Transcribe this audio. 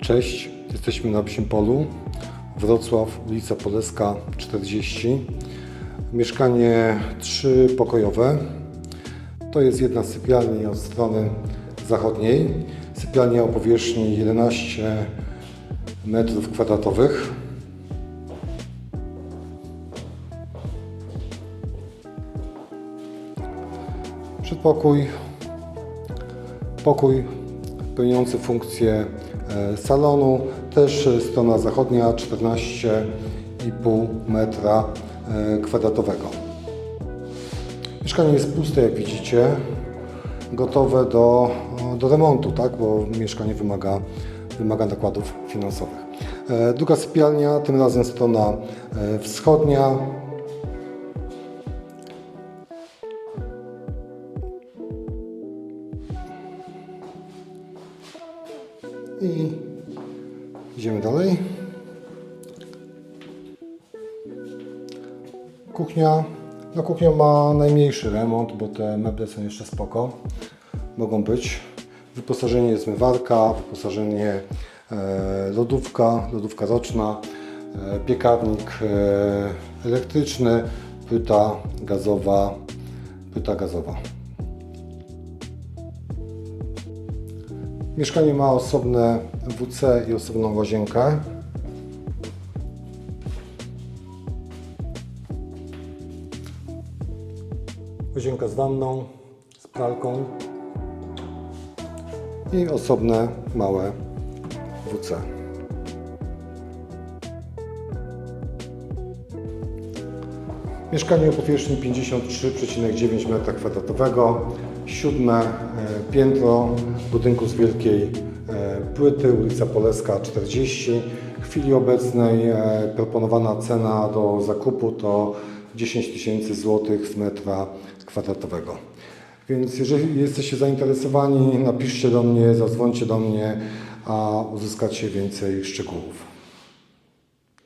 Cześć, jesteśmy na Psim Polu, Wrocław, ulica Poleska 40. Mieszkanie trzypokojowe. To jest jedna z sypialni od strony zachodniej. Sypialnia o powierzchni 11 metrów kwadratowych. Przedpokój, pokój pełniący funkcję e, salonu, też strona zachodnia 14,5 metra e, kwadratowego. Mieszkanie jest puste, jak widzicie, gotowe do, do remontu, tak? bo mieszkanie wymaga, wymaga nakładów finansowych. E, Druga sypialnia, tym razem strona wschodnia, I idziemy dalej. Kuchnia. No kuchnia ma najmniejszy remont, bo te meble są jeszcze spoko. Mogą być. Wyposażenie jest zmywarka, wyposażenie e, lodówka, lodówka roczna, e, piekarnik e, elektryczny, płyta gazowa, płyta gazowa. Mieszkanie ma osobne WC i osobną łazienkę. Łazienka z wanną, z pralką i osobne małe WC. Mieszkanie o powierzchni 53,9 m2, siódme e, piętro budynku z wielkiej e, płyty, ulica Poleska 40. W chwili obecnej e, proponowana cena do zakupu to 10 tysięcy złotych z metra kwadratowego. Więc jeżeli jesteście zainteresowani, napiszcie do mnie, zadzwońcie do mnie, a uzyskacie więcej szczegółów.